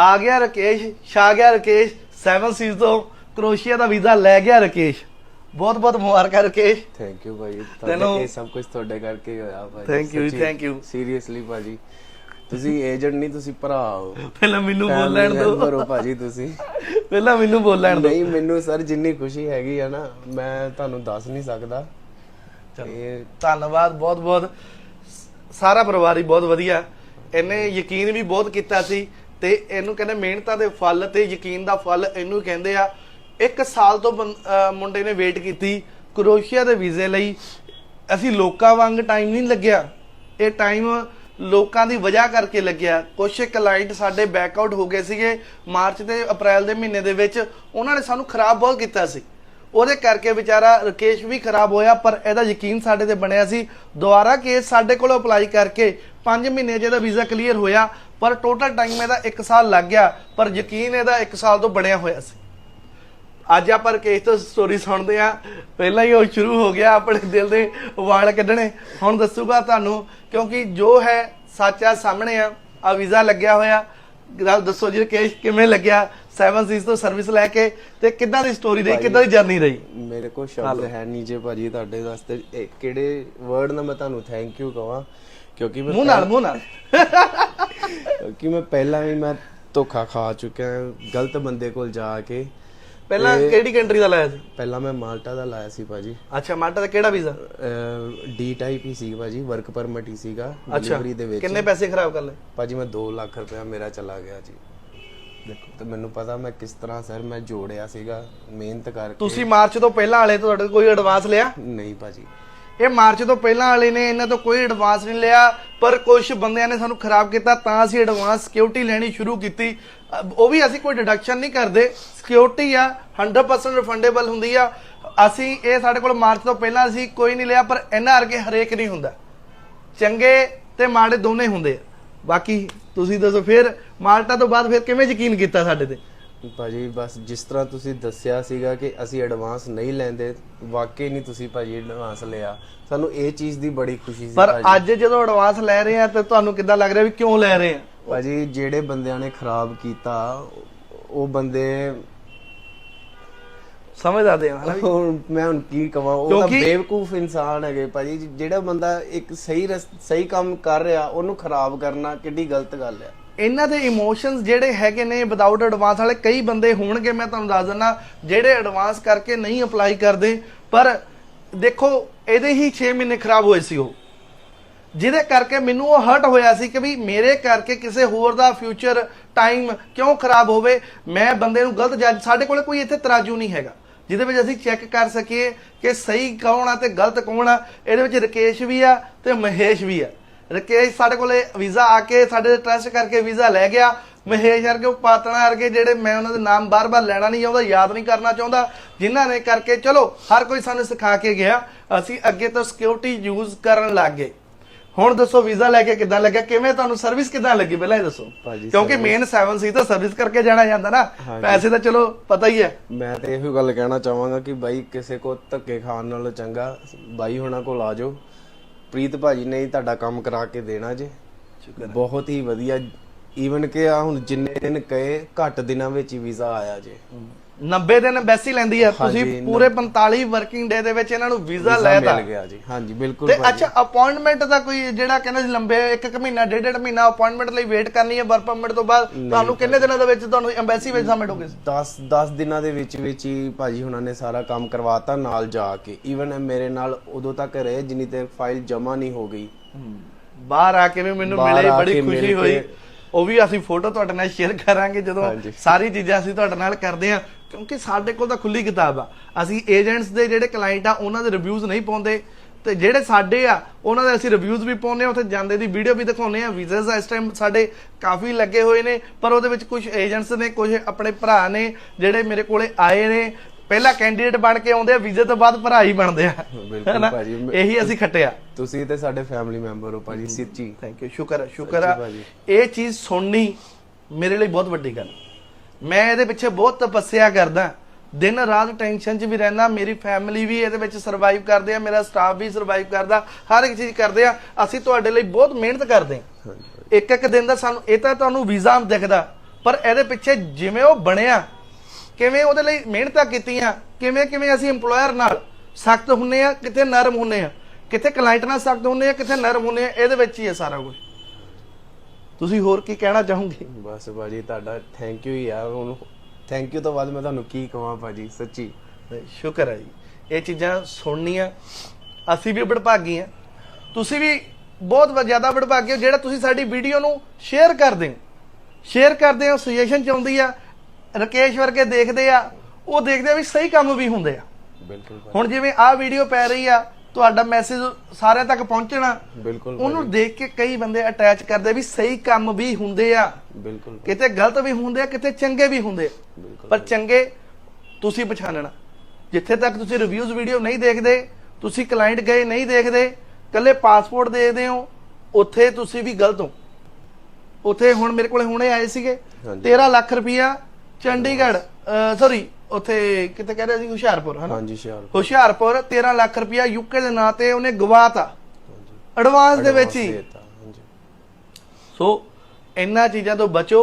ਆ ਗਿਆ ਰਕੇਸ਼ ਛਾ ਗਿਆ ਰਕੇਸ਼ 7 ਸੀਜ਼ ਤੋਂ ਕਰੋਸ਼ੀਆ ਦਾ ਵੀਜ਼ਾ ਲੈ ਗਿਆ ਰਕੇਸ਼। ਬਹੁਤ ਬਹੁਤ ਮੁਬਾਰਕਾਂ ਰਕੇਸ਼। ਥੈਂਕ ਯੂ ਤੈਨੂੰ- ਤੁਹਾਡੇ ਇਹ ਸਭ ਕੁਝ ਤੁਹਾਡੇ ਕਰਕੇ ਹੀ ਹੋਇਆ ਭਾਜੀ Thank you, thank you. Seriously ਭਾਜੀ। ਤੁਸੀਂ ਏਜੰਟ ਨਹੀਂ ਤੁਸੀਂ ਭਰਾ ਹੋ। ਪਹਿਲਾਂ ਮੈਨੂੰ ਬੋਲਣ member ਦਿਓ ਹੋ ਭਾਜੀ ਤੁਸੀਂ। ਪਹਿਲਾਂ ਮੈਨੂੰ ਬੋਲਣ ਦਿਓ ਨਹੀਂ ਮੈਨੂੰ ਸਰ ਜਿੰਨੀ ਖੁਸ਼ੀ ਹੈਗੀ ਆ ਨਾ ਮੈਂ ਤੁਹਾਨੂੰ ਦੱਸ ਨਹੀਂ ਸਕਦਾ। ਇਹ ਧੰਨਵਾਦ ਬਹੁਤ ਬਹੁਤ। ਸਾਰਾ ਪਰਿਵਾਰ ਹੀ ਬਹੁਤ ਵਧੀਆ। ਇਹਨੇ ਯਕੀਨ ਵੀ ਬਹੁਤ ਕੀਤਾ ਸੀ। ਤੇ ਇਹਨੂੰ ਕਹਿੰਦੇ ਮਿਹਨਤਾਂ ਦੇ ਫਲ ਤੇ ਯਕੀਨ ਦਾ ਫਲ ਇਹਨੂੰ ਕਹਿੰਦੇ ਆ। ਇੱਕ ਸਾਲ ਤੋਂ ਬੰ- ਮੁੰਡੇ ਨੇ ਵੇਟ ਕੀਤੀ ਕਰੋਸ਼ੀਆ ਦੇ ਵੀਜ਼ੇ ਲਈ। ਅਸੀਂ ਲੋਕਾਂ ਵਾਂਗ ਟਾਈਮ ਨਹੀਂ ਲੱਗਿਆ। ਇਹ ਟਾਈਮ ਲੋਕਾਂ ਦੀ ਵਜ੍ਹਾ ਕਰਕੇ ਲੱਗਿਆ। ਕੁਝ ਕਲਾਇੰਟ ਸਾਡੇ ਬੈਕ ਆਊਟ ਹੋ ਗਏ ਸੀਗੇ ਮਾਰਚ ਤੇ ਅਪ੍ਰੈਲ ਦੇ ਮਹੀਨੇ ਦੇ ਵਿੱਚ। ਉਹਨਾਂ ਨੇ ਸਾਨੂੰ ਖਰਾਬ ਬਹੁਤ ਕੀਤਾ ਸੀ। ਉਹਦੇ ਕਰਕੇ ਵਿਚਾਰਾ ਰਕੇਸ਼ ਵੀ ਖਰਾਬ ਹੋਇਆ, ਪਰ ਇਹਦਾ ਯਕੀਨ ਸਾਡੇ ਤੇ ਬਣਿਆ ਸੀ। ਦੁਬਾਰਾ ਕੇਸ ਸਾਡੇ ਕੋਲ ਅਪਲਾਈ ਕਰਕੇ 5 ਮਹੀਨੇ ਜਿਹਦਾ ਵੀਜ਼ਾ ਕਲੀਅਰ ਹੋਇਆ। ਪਰ ਟੋਟਲ ਟਾਈਮ ਇਹਦਾ 1 ਸਾਲ ਲੱਗ ਗਿਆ ਪਰ ਯਕੀਨ ਇਹਦਾ 1 ਸਾਲ ਤੋਂ ਬਣਿਆ ਹੋਇਆ ਸੀ। ਅੱਜ ਆਪਾਂ ਰਕੇਸ਼ ਤੋਂ ਸਟੋਰੀ ਸੁਣਦੇ ਆ ਪਹਿਲਾਂ ਹੀ ਉਹ ਸ਼ੁਰੂ ਹੋ ਗਿਆ ਆਪਣੇ ਦਿਲ ਦੇ ਵਾਲ ਕੱਢਣੇ। ਹੁਣ ਦੱਸੂਗਾ ਤੁਹਾਨੂੰ ਕਿਉਂਕਿ ਜੋ ਹੈ ਸੱਚ ਸਾਹਮਣੇ ਆ ਆ ਵੀਜ਼ਾ ਲੱਗਿਆ ਹੋਇਆ। ਗੱਲ ਦੱਸੋ ਜੀ ਰਕੇਸ਼ ਕਿਵੇਂ ਲੱਗਿਆ? 7 ਸੀਜ਼ ਤੋਂ ਸਰਵਿਸ ਲੈ ਕੇ ਤੇ ਕਿੱਦਾਂ ਦੀ ਸਟੋਰੀ ਰਹੀ ਕਿੱਦਾਂ ਦੀ ਜਰਨੀ ਰਹੀ? ਮੇਰੇ ਕੋਲ ਸ਼ਬਦ ਹੈ ਨਹੀਂ ਜੇ ਭਾਜੀ ਤੁਹਾਡੇ ਵਾਸਤੇ। ਕਿਹੜੇ ਵਰਡ ਨਾਲ ਮੈਂ ਤੁਹਾਨੂੰ ਥੈਂਕ ਯੂ ਕਹਾਂ ਕਿਉਂਕਿ ਮੈਂ ਮੂੰਹ ਨਾਲ ਮੂੰਹ ਨਾਲ। ਕਿਉਂਕਿ ਮੈਂ ਪਹਿਲਾਂ ਵੀ ਮੈਂ ਧੋਖਾ ਖਾ ਚੁੱਕਿਆ ਹਾਂ, ਗਲਤ ਬੰਦੇ ਕੋਲ ਜਾ ਕੇ। ਪਹਿਲਾਂ ਕਿਹੜੀ ਕੰਟਰੀ ਦਾ ਲਾਇਆ ਸੀ? ਪਹਿਲਾਂ ਮੈਂ ਮਾਲਟਾ ਦਾ ਲਾਇਆ ਸੀ ਭਾਜੀ। ਅੱਛਾ ਮਾਲਟਾ ਦਾ ਕਿਹੜਾ ਵੀਜ਼ਾ ਡੀ ਟਾਈਪ ਹੀ ਸੀ ਭਾਜੀ ਵਰਕ ਪਰਮਿਟ ਹੀ ਸੀਗਾ ਡਿਲੀਵਰੀ ਦੇ ਵਿੱਚ। ਕਿੰਨੇ ਪੈਸੇ ਖਰਾਬ ਕਰ ਲਏ? ਭਾਜੀ ਮੈਂ 2 ਲੱਖ ਰੁਪਇਆ ਮੇਰਾ ਚਲਾ ਗਿਆ ਜੀ। ਦੇਖੋ ਤੇ ਮੈਨੂੰ ਪਤਾ ਮੈਂ ਕਿਸ ਤਰ੍ਹਾਂ ਸਰ ਮੈਂ ਜੋੜਿਆ ਸੀਗਾ ਮਿਹਨਤ ਕਰਕੇ। ਤੁਸੀਂ ਮਾਰਚ ਤੋਂ ਪਹਿਲਾਂ ਵਾਲੇ ਤੋਂ ਤੁਹਾਡੇ ਕੋਈ ਐਡਵਾਂਸ ਲਿਆ? ਨਹੀਂ ਭਾਜੀ। ਇਹ ਮਾਰਚ ਤੋਂ ਪਹਿਲਾਂ ਵਾਲੇ ਨੇ ਇਹਨਾਂ ਤੋਂ ਕੋਈ ਐਡਵਾਂਸ ਨਹੀਂ ਲਿਆ, ਪਰ ਕੁਝ ਬੰਦਿਆਂ ਨੇ ਸਾਨੂੰ ਖਰਾਬ ਕੀਤਾ, ਤਾਂ ਅਸੀਂ ਐਡਵਾਂਸ ਸਿਕਿਉਰਿਟੀ ਲੈਣੀ ਸ਼ੁਰੂ ਕੀਤੀ। ਉਹ ਵੀ ਅਸੀਂ ਕੋਈ ਡਿਡਕਸ਼ਨ ਨਹੀਂ ਕਰਦੇ। ਸਿਕਿਉਰਿਟੀ ਆ 100% ਰਿਫੰਡੇਬਲ ਹੁੰਦੀ ਆ। ਅਸੀਂ ਇਹ ਸਾਡੇ ਕੋਲ ਮਾਰਚ ਤੋਂ ਪਹਿਲਾਂ ਅਸੀਂ ਕੋਈ ਨਹੀਂ ਲਿਆ, ਪਰ ਇਹਨਾਂ ਵਰਗੇ ਹਰੇਕ ਨਹੀਂ ਹੁੰਦਾ। ਚੰਗੇ ਤੇ ਮਾੜੇ ਦੋਨੇ ਹੁੰਦੇ ਆ। ਬਾਕੀ ਤੁਸੀਂ ਦੱਸੋ ਫਿਰ ਮਾਲਟਾ ਤੋਂ ਬਾਅਦ ਫਿਰ ਕਿਵੇਂ ਯਕੀਨ ਕੀਤਾ ਸਾਡੇ ਤੇ? ਭਾਜੀ ਬਸ ਜਿਸ ਤਰ੍ਹਾਂ ਤੁਸੀਂ ਦੱਸਿਆ ਸੀਗਾ ਕਿ ਅਸੀਂ ਐਡਵਾਂਸ ਨਹੀਂ ਲੈਂਦੇ ਵਾਕਈ ਨਹੀਂ ਤੁਸੀਂ ਭਾਜੀ ਐਡਵਾਂਸ ਲਿਆ। ਸਾਨੂੰ ਇਹ ਚੀਜ਼ ਦੀ ਬੜੀ ਖੁਸ਼ੀ ਸੀ ਪਰ ਅੱਜ ਜਦੋਂ ਐਡਵਾਂਸ ਲੈ ਰਹੇ ਆ ਤੇ ਤੁਹਾਨੂੰ ਕਿੱਦਾਂ ਲੱਗ ਰਿਹਾ ਵੀ ਕਿਉਂ ਲੈ ਰਹੇ ਆ? ਭਾਜੀ ਜਿਹੜੇ ਬੰਦਿਆਂ ਨੇ ਖਰਾਬ ਕੀਤਾ ਉਹ ਬੰਦੇ ਸਮਝ ਆਦੇ? ਹੁਣ ਮੈਂ ਹੁਣ ਕੀ ਕਵਾਂ ਉਹ ਤਾਂ ਬੇਵਕੂਫ ਇਨਸਾਨ ਹੈਗੇ ਭਾਜੀ। ਜਿਹੜਾ ਬੰਦਾ ਇੱਕ ਸਹੀ ਸਹੀ ਕੰਮ ਕਰ ਰਿਹਾ ਉਹਨੂੰ ਖਰਾਬ ਕਰਨਾ ਕਿੱਡੀ ਗਲਤ ਗੱਲ ਆ। ਇਹਨਾਂ ਦੇ ਇਮੋਸ਼ਨਸ ਜਿਹੜੇ ਹੈਗੇ ਨੇ ਵਿਦਆਊਟ ਐਡਵਾਂਸ ਵਾਲੇ, ਕਈ ਬੰਦੇ ਹੋਣਗੇ, ਮੈਂ ਤੁਹਾਨੂੰ ਦੱਸ ਦਿੰਦਾ, ਜਿਹੜੇ ਐਡਵਾਂਸ ਕਰਕੇ ਨਹੀਂ ਅਪਲਾਈ ਕਰਦੇ, ਪਰ ਦੇਖੋ, ਇਹਦੇ ਹੀ 6 ਮਹੀਨੇ ਖਰਾਬ ਹੋਏ ਸੀ ਉਹ। ਜਿਹਦੇ ਕਰਕੇ ਮੈਨੂੰ ਉਹ ਹਰਟ ਹੋਇਆ ਸੀ ਕਿ ਵੀ ਮੇਰੇ ਕਰਕੇ ਕਿਸੇ ਹੋਰ ਦਾ ਫਿਊਚਰ ਟਾਈਮ ਕਿਉਂ ਖਰਾਬ ਹੋਵੇ, ਮੈਂ ਬੰਦੇ ਨੂੰ ਗਲਤ ਜੱਜ ਸਾਡੇ ਕੋਲ ਕੋਈ ਇੱਥੇ ਤਰਾਜੂ ਨਹੀਂ ਹੈਗਾ। ਜਿਹਦੇ ਵਿੱਚ ਅਸੀਂ ਚੈੱਕ ਕਰ ਸਕੀਏ ਕਿ ਸਹੀ ਕੌਣ ਆ ਤੇ ਗਲਤ ਕੌਣ ਆ। ਇਹਦੇ ਵਿੱਚ ਰਕੇਸ਼ ਵੀ ਆ ਤੇ ਮਹੇਸ਼ ਵੀ ਆ। ਰਕੇਸ਼ ਸਾਡੇ ਕੋਲੇ ਵੀਜ਼ਾ ਆ ਕੇ ਸਾਡੇ ਤੇ ਟਰਸਟ ਕਰਕੇ ਵੀਜ਼ਾ ਲੈ ਗਿਆ। ਮਹੇਸ਼ ਵਰਗੇ ਪਾਤਣਾ ਵਰਗੇ ਜਿਹੜੇ ਮੈਂ ਉਹਨਾਂ ਦੇ ਨਾਮ ਬਾਰ-ਬਾਰ ਲੈਣਾ ਨਹੀਂ ਚਾਹੁੰਦਾ ਯਾਦ ਨਹੀਂ ਕਰਨਾ ਚਾਹੁੰਦਾ ਜਿਨ੍ਹਾਂ ਨੇ ਕਰਕੇ ਚਲੋ ਹਰ ਕੋਈ ਸਾਨੂੰ ਸਿਖਾ ਕੇ ਗਿਆ। ਅਸੀਂ ਅੱਗੇ ਤੋਂ ਸਿਕਿਉਰਿਟੀ ਯੂਜ਼ ਕਰਨ ਲੱਗ ਹੁਣ ਦੱਸੋ ਵੀਜ਼ਾ ਲੈ ਕੇ ਕਿੱਦਾਂ ਲੱਗਿਆ? ਕਿਵੇਂ ਤੁਹਾਨੂੰ ਸਰਵਿਸ ਕਿੱਦਾਂ ਲੱਗੀ? ਪਹਿਲਾਂ ਇਹ ਦੱਸੋ। ਕਿਉਂਕਿ ਮੇਨ 7 ਸੀ ਤਾਂ ਸਰਵਿਸ ਕਰਕੇ ਜਾਣਾ ਜਾਂਦਾ ਨਾ। ਪੈਸੇ ਤਾਂ ਚਲੋ ਪਤਾ ਹੀ ਹੈ। ਮੈਂ ਤੇ ਇਹੋ ਗੱਲ ਕਹਿਣਾ ਚਾਹਾਂਗਾ ਕਿ ਬਾਈ ਕਿਸੇ ਕੋ ਧੱਕੇ ਖਾਣ ਨਾਲੋਂ ਚੰਗਾ ਬਾਈ ਹੋਣਾ ਕੋਲ ਆ ਜਾਓ। ਪ੍ਰੀਤ ਭਾਜੀ ਨੇ ਹੀ ਤੁਹਾਡਾ ਕੰਮ ਕਰਾ ਕੇ ਦੇਣਾ ਜੇ। ਬਹੁਤ ਹੀ ਵਧੀਆ। ਈਵਨ ਕਿ ਆ ਹੁਣ ਜਿੰਨੇ ਦਿਨ ਕਹੇ ਘੱਟ ਦਿਨਾਂ ਵਿੱਚ ਹੀ ਵੀਜ਼ਾ ਆਇਆ ਜੇ। 90 ਦਿਨ ਐਮਬੈਸੀ ਲੈਂਦੀ ਆ। ਤੁਸੀਂ ਪੂਰੇ 45 ਵਰਕਿੰਗ ਡੇ ਦੇ ਵਿੱਚ ਇਹਨਾਂ ਨੂੰ ਵੀਜ਼ਾ ਲੈਤਾ ਮਿਲ ਗਿਆ ਜੀ। ਹਾਂਜੀ ਬਿਲਕੁਲ ਤੇ ਅੱਛਾ ਅਪਾਇੰਟਮੈਂਟ ਦਾ ਕੋਈ ਜਿਹੜਾ ਕਹਿੰਦਾ ਲੰਬੇ ਇੱਕ ਇੱਕ ਮਹੀਨਾ ਡੇਢ ਡੇਢ ਮਹੀਨਾ ਅਪਾਇੰਟਮੈਂਟ ਲਈ ਵੇਟ ਕਰਨੀ ਹੈ ਵਰਕ ਪਰਮਿਟ ਤੋਂ ਬਾਅਦ ਤੁਹਾਨੂੰ ਕਿੰਨੇ ਦਿਨਾਂ ਦੇ ਵਿੱਚ ਤੁਹਾਨੂੰ ਐਮਬੈਸੀ ਵਿੱਚ ਸਬਮਿਟ ਹੋ ਗਏ 10 10 ਦਿਨਾਂ ਦੇ ਵਿੱਚ ਵਿੱਚ ਹੀ ਭਾਜੀ ਹੁਣਾਂ ਨੇ ਸਾਰਾ ਕੰਮ ਕਰਵਾਤਾ ਨਾਲ ਜਾ ਕੇ। ਈਵਨ ਮੇਰੇ ਨਾਲ ਉਦੋਂ ਤੱਕ ਰਹੇ ਜਿੰਨੀ ਦੇਰ ਫਾਈਲ ਜਮਾ ਨਹੀਂ ਹੋ ਗਈ। ਬਾਹਰ ਆ ਕੇ ਵੀ ਮੈਨੂੰ ਮਿਲੇ ਬੜੀ ਖੁਸ਼ੀ ਹੋਈ। ਉਹ ਵੀ ਅਸੀਂ ਫੋਟੋ ਤੁਹਾਡੇ ਨਾਲ ਸ਼ੇਅਰ ਕਰਾਂਗੇ ਜਦੋਂ। ਸਾਰੀ ਚੀਜ਼ਾਂ ਅਸੀਂ ਤੁਹਾਡੇ ਨਾਲ ਕਰਦੇ ਹਾਂ ਕਿਉਂਕਿ ਸਾਡੇ ਕੋਲ ਤਾਂ ਖੁੱਲੀ ਕਿਤਾਬ ਆ। ਅਸੀਂ ਏਜੰਟਸ ਦੇ ਜਿਹੜੇ ਕਲਾਇੰਟ ਆ ਉਹਨਾਂ ਦੇ ਰਿਵਿਊਜ਼ ਨਹੀਂ ਪਾਉਂਦੇ। ਤੇ ਜਿਹੜੇ ਸਾਡੇ ਆ ਉਹਨਾਂ ਦੇ ਅਸੀਂ ਰਿਵਿਊਜ਼ ਵੀ ਪਾਉਂਦੇ ਆ ਉੱਥੇ ਜਾਂਦੇ ਦੀ ਵੀਡੀਓ ਵੀ ਦਿਖਾਉਂਦੇ ਆ ਵੀਜ਼as ਇਸ ਟਾਈਮ ਸਾਡੇ ਕਾਫੀ ਲੱਗੇ ਹੋਏ ਨੇ ਪਰ ਉਹਦੇ ਵਿੱਚ ਕੁਝ ਏਜੰਟਸ ਨੇ ਕੁਝ ਆਪਣੇ ਭਰਾ ਨੇ ਜਿਹੜੇ ਮੇਰੇ ਕੋਲੇ ਆਏ ਨੇ ਪਹਿਲਾਂ ਕੈਂਡੀਡੇਟ ਬਣ ਕੇ ਆਉਂਦੇ ਆ ਵੀਜ਼ੇ ਤੋਂ ਬਾਅਦ ਭਰਾ ਹੀ ਬਣਦੇ ਆ। ਬਿਲਕੁਲ ਹੈਨਾ? ਭਾਜੀ, ਮੈਂ- ਇਹੀ ਅਸੀਂ ਖੱਟਿਆ ਤੁਸੀਂ ਤੇ ਸਾਡੇ ਫੈਮਿਲੀ ਮੈਂਬਰ ਹੋ ਭਾਜੀ ਸੱਚੀ। ਥੈਂਕ ਯੂ ਸ਼ੁਕਰ ਹੈ ਸ਼ੁਕਰ ਹੈ ਭਾਜੀ। ਇਹ ਚੀਜ਼ ਸੁਣਨੀ ਮੇਰੇ ਲਈ ਬਹੁਤ ਵੱਡੀ ਗੱਲ। ਮੈਂ ਇਹਦੇ ਪਿੱਛੇ ਬਹੁਤ ਤਪੱਸਿਆ ਕਰਦਾ। ਦਿਨ ਰਾਤ ਟੈਨਸ਼ਨ 'ਚ ਵੀ ਰਹਿਣਾ ਮੇਰੀ ਫੈਮਿਲੀ ਵੀ ਇਹਦੇ ਵਿੱਚ ਸਰਵਾਈਵ ਕਰਦੇ ਆ ਮੇਰਾ ਸਟਾਫ ਵੀ ਸਰਵਾਈਵ ਕਰਦਾ ਹਰ ਇੱਕ ਚੀਜ਼ ਕਰਦੇ ਆ। ਅਸੀਂ ਤੁਹਾਡੇ ਲਈ ਬਹੁਤ ਮਿਹਨਤ ਕਰਦੇ ਹਾਂਜੀ ਇੱਕ ਇੱਕ ਦਿਨ ਦਾ ਸਾਨੂੰ ਇਹ ਤਾਂ ਤੁਹਾਨੂੰ ਵੀਜ਼ਾ ਦਿਖਦਾ ਪਰ ਇਹਦੇ ਪਿੱਛੇ ਜਿਵੇਂ ਉਹ ਬਣਿਆ ਕਿਵੇਂ ਉਹਦੇ ਲਈ ਮਿਹਨਤਾਂ ਕੀਤੀਆਂ ਕਿਵੇਂ ਕਿਵੇਂ ਅਸੀਂ EMPLOYER ਨਾਲ ਸਖਤ ਹੁੰਨੇ ਆ ਕਿੱਥੇ ਨਰਮ ਹੁੰਨੇ ਆ ਕਿੱਥੇ ਕਲਾਇੰਟ ਨਾਲ ਸਖਤ ਹੁੰਨੇ ਆ ਕਿੱਥੇ ਨਰਮ ਹੁੰਨੇ ਆ ਇਹਦੇ ਵਿੱਚ ਹੀ ਹੈ ਸਾਰਾ ਕੁਝ। ਤੁਸੀਂ ਹੋਰ ਕੀ ਕਹਿਣਾ ਚਾਹੋਗੇ? ਬਸ ਭਾਜੀ ਤੁਹਾਡਾ ਥੈਂਕ ਯੂ ਯਾਰ ਹੁਣ ਥੈਂਕ ਯੂ ਤੋਂ ਬਾਅਦ ਮੈਂ ਤੁਹਾਨੂੰ ਕੀ ਕਹਾਂ ਭਾਜੀ ਸੱਚੀ। ਸ਼ੁਕਰ ਹੈ ਜੀ। ਇਹ ਚੀਜ਼ਾਂ ਸੁਣਨੀਆਂ ਅਸੀਂ ਵੀ ਵਡਭਾਗੀ ਆ ਤੁਸੀਂ ਵੀ ਬਹੁਤ ਜ਼ਿਆਦਾ ਵਡਭਾਗੀ ਹੋ ਜਿਹੜਾ ਤੁਸੀਂ ਸਾਡੀ ਵੀਡੀਓ ਨੂੰ ਸ਼ੇਅਰ ਕਰਦੇ ਹੋ। ਸ਼ੇਅਰ ਕਰਦੇ ਹੋ ਸੁਜੈਸ਼ਨ ਚਾਹੁੰਦੀ ਆ ਰਕੇਸ਼ ਵਰਗੇ ਦੇਖਦੇ ਆ ਉਹ ਦੇਖਦੇ ਆ ਵੀ ਸਹੀ ਕੰਮ ਵੀ ਹੁੰਦੇ ਆ। ਬਿਲਕੁਲ ਹੁਣ ਜਿਵੇਂ ਆਹ ਵੀਡੀਓ ਪੈ ਰਹੀ ਆ ਤੁਹਾਡਾ ਮੈਸੇਜ ਸਾਰਿਆਂ ਤੱਕ ਪਹੁੰਚਣਾ ਬਿਲਕੁਲ ਉਹਨੂੰ ਦੇਖ ਕੇ ਕਈ ਬੰਦੇ ਅਟੈਚ ਕਰਦੇ ਵੀ ਸਹੀ ਕੰਮ ਵੀ ਹੁੰਦੇ ਆ। ਬਿਲਕੁਲ ਕਿਤੇ ਗਲਤ ਵੀ ਹੁੰਦੇ ਆ ਕਿਤੇ ਚੰਗੇ ਵੀ ਹੁੰਦੇ ਆ। ਪਰ ਚੰਗੇ ਤੁਸੀਂ ਪਛਾਣਨਾ ਜਿੱਥੇ ਤੱਕ ਤੁਸੀਂ ਰਿਵਿਊਜ਼ ਵੀਡੀਓ ਨਹੀਂ ਦੇਖਦੇ ਤੁਸੀਂ ਕਲਾਇੰਟ ਗਏ ਨਹੀਂ ਦੇਖਦੇ ਕੱਲੇ ਪਾਸਪੋਰਟ ਦੇਖਦੇ ਹੋ ਉੱਥੇ ਤੁਸੀਂ ਵੀ ਗਲਤ ਹੋ। ਉੱਥੇ ਹੁਣ ਮੇਰੇ ਕੋਲੇ ਹੁਣੇ ਆਏ ਸੀਗੇ ਹਾਂਜੀ। 13 ਲੱਖ ਰੁਪਇਆ ਚੰਡੀਗੜ੍ਹ ਸੌਰੀ ਉੱਥੇ ਕਿਤੇ ਕਹਿ ਰਹੇ ਸੀ ਹੁਸ਼ਿਆਰਪੁਰ ਹਨਾ? ਹਾਂਜੀ ਸ਼ਾਲ ਹੁਸ਼ਿਆਰਪੁਰ 13 ਲੱਖ ਰੁਪਇਆ ਯੂਕੇ ਦੇ ਨਾਂ ਤੇ ਉਹਨੇ ਗਵਾਤਾ। ਹਾਂਜੀ। ਐਡਵਾਂਸ ਦੇ ਵਿੱਚ ਹੀ। ਸੋ ਇੰਨਾ ਚੀਜ਼ਾਂ ਤੋਂ ਬਚੋ।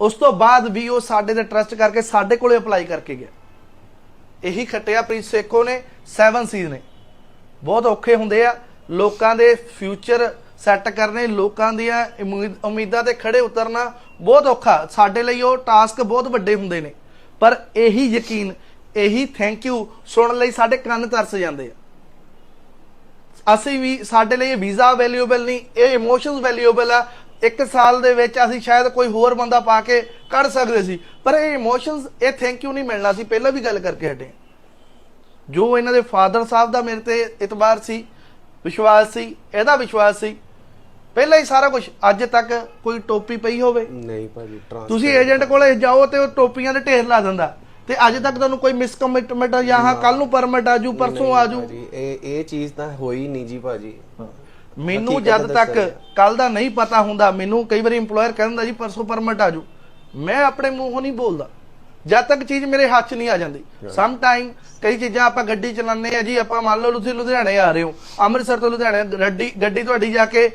ਉਸ ਤੋਂ ਬਾਅਦ ਵੀ ਉਹ ਸਾਡੇ ਤੇ ਟਰਸਟ ਕਰਕੇ ਸਾਡੇ ਕੋਲੇ ਅਪਲਾਈ ਕਰਕੇ ਗਿਆ। ਇਹੀ ਖੱਟਿਆ ਪ੍ਰੀਤ ਸੇਖੋ ਨੇ 7 ਸੀਜ਼ ਨੇ। ਬਹੁਤ ਔਖੇ ਹੁੰਦੇ ਆ। ਲੋਕਾਂ ਦੇ ਫਿਊਚਰ ਸੈੱਟ ਕਰਨੇ ਲੋਕਾਂ ਦੀਆਂ ਉਮੀਦਾਂ ਤੇ ਖੜੇ ਉਤਰਨਾ ਬਹੁਤ ਔਖਾ। ਸਾਡੇ ਲਈ ਉਹ ਟਾਸਕ ਬਹੁਤ ਵੱਡੇ ਹੁੰਦੇ ਨੇ। ਪਰ ਇਹੀ ਯਕੀਨ, ਇਹੀ ਥੈਂਕ ਯੂ ਸੁਣਨ ਲਈ ਸਾਡੇ ਕੰਨ ਤਰਸ ਜਾਂਦੇ ਆ। ਅਸੀਂ ਵੀ ਸਾਡੇ ਲਈ ਇਹ ਵੀਜ਼ਾ ਵੈਲਿਊਏਬਲ ਨਹੀਂ, ਇਹ ਇਮੋਸ਼ਨਸ ਵੈਲਿਊਏਬਲ ਆ। ਇੱਕ ਸਾਲ ਦੇ ਵਿੱਚ ਅਸੀਂ ਸ਼ਾਇਦ ਕੋਈ ਹੋਰ ਬੰਦਾ ਪਾ ਕੇ ਕੱਢ ਸਕਦੇ ਸੀ। ਪਰ ਇਹ ਇਮੋਸ਼ਨਸ ਇਹ ਥੈਂਕ ਯੂ ਨਹੀਂ ਮਿਲਣਾ ਸੀ। ਪਹਿਲਾਂ ਵੀ ਗੱਲ ਕਰਕੇ ਹਟੇ ਜੋ ਇਹਨਾਂ ਦੇ ਫਾਦਰ ਸਾਹਿਬ ਦਾ ਮੇਰੇ ਤੇ ਇਤਬਾਰ ਸੀ, ਵਿਸ਼ਵਾਸ ਸੀ, ਇਹਦਾ ਵਿਸ਼ਵਾਸ ਸੀ। ਪਹਿਲਾਂ ਹੀ ਸਾਰਾ ਕੁਝ ਅੱਜ ਤੱਕ ਕੋਈ ਟੋਪੀ ਪਈ ਹੋਵੇ। ਨਹੀਂ ਭਾਜੀ ਟ੍ਰਾਂਸ ਤੁਸੀਂ ਏਜੰਟ ਕੋਲੇ ਜਾਓ ਤੇ ਉਹ ਟੋਪੀਆਂ ਦੇ ਢੇਰ ਲਾ ਦਿੰਦਾ। ਤੇ ਅੱਜ ਤੱਕ ਤੁਹਾਨੂੰ ਕੋਈ ਮਿਸਕਮਿਟਮੈਂਟ ਜਾਂ ਹਾਂ ਕੱਲ ਨੂੰ ਪਰਮਿਟ ਆਜੂ ਪਰਸੋਂ ਆਜੂ। ਭਾਜੀ ਇਹ ਇਹ ਚੀਜ਼ ਤਾਂ ਹੋਈ ਨਹੀਂ ਜੀ ਭਾਜੀ। ਮੈਨੂੰ ਜਦ ਤੱਕ ਕੱਲ ਦਾ ਨਹੀਂ ਪਤਾ ਹੁੰਦਾ ਮੈਨੂੰ ਕਈ ਵਾਰੀ EMPLOYER ਕਹਿੰਦਾ ਜੀ ਪਰਸੋਂ ਪਰਮਿਟ ਆਜੂ। ਮੈਂ ਆਪਣੇ ਮੂੰਹੋਂ ਨਹੀਂ ਬੋਲਦਾ। ਜਦ ਤੱਕ ਚੀਜ਼ ਮੇਰੇ ਹੱਥ 'ਚ ਨਹੀਂ ਆ ਜਾਂਦੀ। ਸਮ ਟਾਈਮ ਕਈ ਚੀਜ਼ਾਂ ਆਪਾਂ ਗੱਡੀ ਚਲਾਉਂਦੇ ਆ ਜੀ ਆਪਾਂ ਮੰਨ ਲਓ ਤੁਸੀਂ ਲੁਧਿਆਣੇ ਆ ਰਹੇ ਹੋ। ਅੰਮ੍ਰਿਤਸਰ ਤੋਂ ਲੁਧਿਆਣੇ ਗੱਡੀ ਗੱਡੀ ਤੁਹਾਡੀ ਜਾ ਕੇ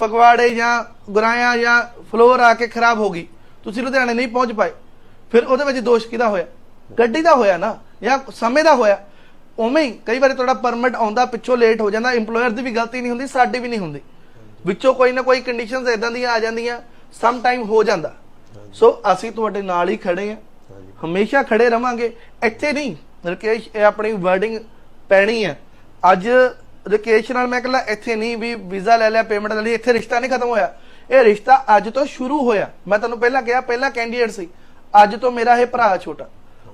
ਫਗਵਾੜੇ ਜਾਂ ਗੁਰਾਇਆ ਜਾਂ ਫਲੋਰ ਆ ਕੇ ਖਰਾਬ ਹੋ ਗਈ। ਤੁਸੀਂ ਲੁਧਿਆਣੇ ਨਹੀਂ ਪਹੁੰਚ ਪਾਏ। ਫਿਰ ਉਹਦੇ ਵਿੱਚ ਦੋਸ਼ ਕਿਹਦਾ ਹੋਇਆ? ਗੱਡੀ ਦਾ ਹੋਇਆ ਨਾ ਜਾਂ ਸਮੇਂ ਦਾ ਹੋਇਆ? ਉਵੇਂ ਹੀ ਕਈ ਵਾਰੀ ਤੁਹਾਡਾ ਪਰਮਿਟ ਆਉਂਦਾ ਪਿੱਛੋਂ ਲੇਟ ਹੋ ਜਾਂਦਾ EMPLOYER ਦੀ ਵੀ ਗਲਤੀ ਨਹੀਂ ਹੁੰਦੀ ਸਾਡੀ ਵੀ ਨਹੀਂ ਹੁੰਦੀ। ਵਿੱਚੋਂ ਕੋਈ ਨਾ ਕੋਈ ਕੰਡੀਸ਼ਨਸ ਇਦਾਂ ਦੀਆਂ ਆ ਜਾਂਦੀਆਂ ਸਮ ਟਾਈਮ ਹੋ ਜਾਂਦਾ। ਸੋ ਅਸੀਂ ਤੁਹਾਡੇ ਨਾਲ ਹੀ ਖੜੇ ਆ ਹਮੇਸ਼ਾ ਖੜੇ ਰਵਾਂਗੇ। ਇੱਥੇ ਨਹੀਂ ਰਕੇਸ਼ ਇਹ ਆਪਣੀ ਵਰਡਿੰਗ ਪੈਣੀ ਹੈ। ਅੱਜ ਰਕੇਸ਼ ਨਾਲ ਮੈਂ ਕਹਿੰਦਾ ਇੱਥੇ ਨਹੀਂ ਵੀ ਵੀਜ਼ਾ ਲੈ ਲਿਆ ਪੇਮੈਂਟ ਲੈ ਲਈ ਇੱਥੇ ਰਿਸ਼ਤਾ ਨਹੀਂ ਖਤਮ ਹੋਇਆ। ਇਹ ਰਿਸ਼ਤਾ ਅੱਜ ਤੋਂ ਸ਼ੁਰੂ ਹੋਇਆ। ਮੈਂ ਤੁਹਾਨੂੰ ਪਹਿਲਾਂ ਕਿਹਾ ਪਹਿਲਾਂ ਕੈਂਡੀਡੇਟ ਸੀ। ਅੱਜ ਤੋਂ ਮੇਰਾ ਇਹ ਭਰਾ ਛੋਟਾ।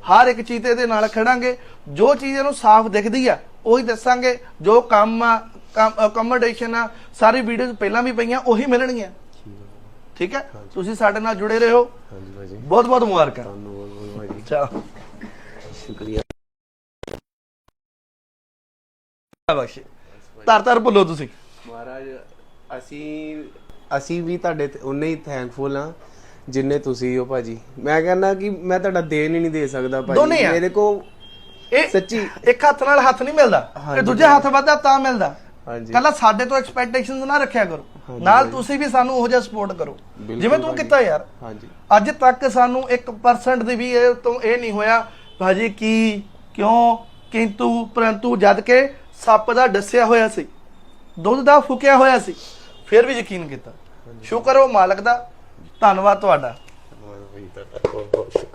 ਹਰ ਇੱਕ ਚੀਜ਼ ਤੇ ਇਹਦੇ ਨਾਲ ਖੜਾਂਗੇ। ਜੋ ਚੀਜ਼ ਇਹਨੂੰ ਸਾਫ਼ ਦਿਖਦੀ ਆ ਉਹੀ ਦੱਸਾਂਗੇ। ਜੋ ਕੰਮ ਆ ਅਕਮੋਡੇਸ਼ਨ ਆ ਸਾਰੀ ਵੀਡੀਓਜ਼ ਪਹਿਲਾਂ ਵੀ ਪਈਆਂ ਉਹੀ ਮਿਲਣਗੀਆਂ। ਠੀਕ ਹੈ? ਤੁਸੀਂ ਸਾਡੇ ਨਾਲ ਜੁੜੇ ਰਹੋ। ਬਹੁਤ ਬਹੁਤ ਮੁਬਾਰਕਾਂ। ਤੁਹਾਨੂੰ ਬਹੁਤ ਬਹੁਤ ਭਾਜੀ ਚਲੋ। ਸ਼ੁਕਰੀਆ। ਬਖਸ਼ੇ ਤਰ ਤਰ ਭੁੱਲੋ ਤੁਸੀਂ। ਮਹਾਰਾਜ ਅਸੀਂ ਅਸੀਂ ਵੀ ਤੁਹਾਡੇ ਤੇ ਉਨੇ ਹੀ ਥੈਂਕਫੁਲ ਆ ਜਿੰਨੇ ਤੁਸੀਂ ਹੋ ਭਾਜੀ। ਮੈਂ ਕਹਿੰਦਾ ਕਿ ਮੈਂ ਤੁਹਾਡਾ ਦੇਣ ਹੀ ਨਹੀਂ ਦੇ ਸਕਦਾ ਦੋਨੇ ਭਾਜੀ ਆ। ਮੇਰੇ ਕੋ ਇਹ ਸੱਚੀ ਇੱਕ ਹੱਥ ਨਾਲ ਹੱਥ ਨਹੀਂ ਮਿਲਦਾ। ਇਹ ਹਾਂਜੀ ਦੂਜੇ ਹੱਥ ਵੱਧਦਾ ਤਾਂ ਮਿਲਦਾ। ਹਾਂਜੀ। ਕੱਲਾ ਸਾਡੇ ਤੋਂ ਐਕਸਪੈਕਟੇਸ਼ਨਸ ਨਾ ਰੱਖਿਆ ਕਰੋ। ਨਾਲ। ਤੁਸੀਂ ਵੀ ਸਾਨੂੰ ਉਹ ਜਿਹਾ ਸਪੋਰਟ ਕਰੋ। ਜਿਵੇਂ ਤੂੰ। ਕੀਤਾ ਯਾਰ। ਹਾਂਜੀ। ਅੱਜ ਤੱਕ ਸਾਨੂੰ 1% ਦੀ ਵੀ ਇਹ ਤੋਂ ਇਹ ਨਹੀਂ ਹੋਇਆ ਭਾਜੀ ਕੀ ਕਿਉਂ ਕਿੰਤੂ ਪਰੰਤੂ ਜਦ ਕੇ ਸੱਪ ਦਾ ਦੱਸਿਆ ਹੋਇਆ ਸੀ ਦੁੱਧ ਦਾ ਫੁਕਿਆ ਹੋਇਆ ਸੀ ਫਿਰ ਵੀ ਯਕੀਨ ਕੀਤਾ। ਸ਼ੁਕਰ ਉਹ ਮਾਲਕ ਦਾ। ਧੰਨਵਾਦ ਤੁਹਾਡਾ। ਬਹੁਤ ਬਹੁਤ ਸ਼ੁਕਰੀਆ।